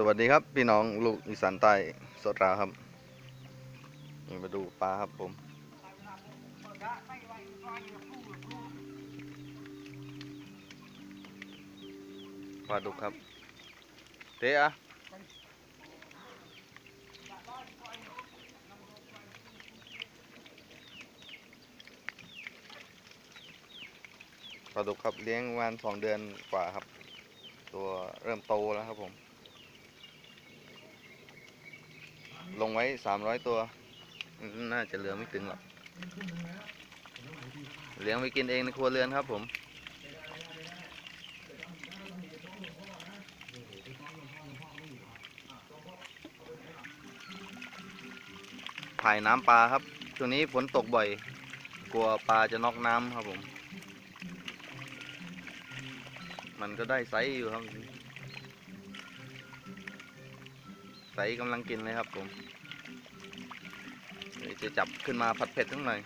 สวัสดีครับพี่น้องลูกอีสานใต้สดราครับนี่มาดูปลาครับผม ปลาดุกครับ เตะอะปลาดุกครับเลี้ยงประมาณสองเดือนกว่าครับ ตัวเริ่มโตแล้วครับผม ลงไว้สามร้อยตัว น่าจะเหลือไม่ถึงหรอกเลี้ยงไปกินเองในครัวเรือนครับผม ถ่ายน้ำปลาครับ ช่วงนี้ฝนตกบ่อย กลัวปลาจะนอกน้ำครับผม มันก็ได้ไซส์อยู่ครับ สกำลังกินเลยครับผมเดี๋ยวจะจับขึ้นมาผัดเผ็ดทั้งหน่อย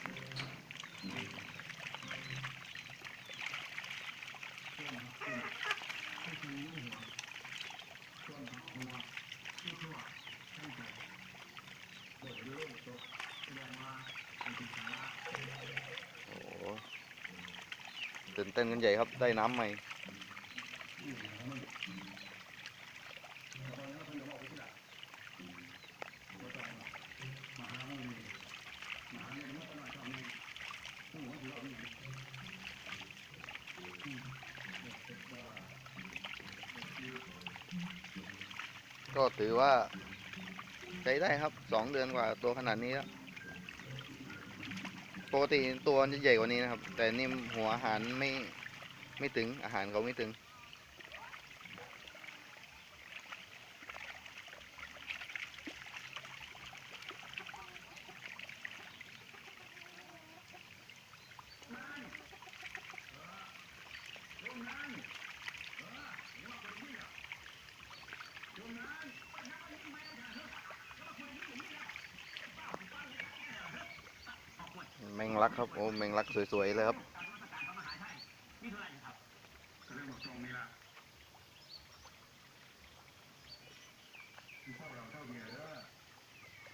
โอ้ตื่นเต้นกันใหญ่ครับได้น้ำใหม่ ก็ถือว่าใช้ได้ครับสองเดือนกว่าตัวขนาดนี้แล้วปกติตัวจะใหญ่กว่านี้นะครับ แต่นี่หัวอาหารไม่ไม่ถึงอาหารเขาไม่ถึง มงลักครับโอ้แมงลักสวยๆเลยครับ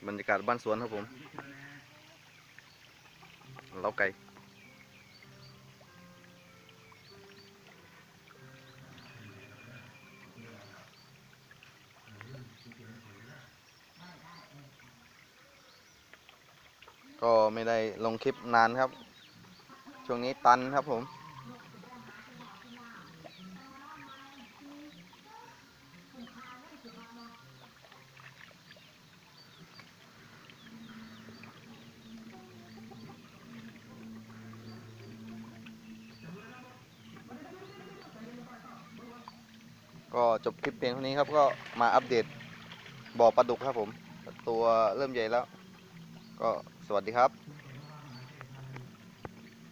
บรรยากาศบ้านสวนครับผมเล้าไก่ ก็ไม่ได้ลงคลิปนานครับ ช่วงนี้ตันครับผม ก็จบคลิปเพียงเท่านี้ครับ ก็มาอัปเดตบ่อปลาดุกครับผม ตัวเริ่มใหญ่แล้ว ก็สวัสดีครับ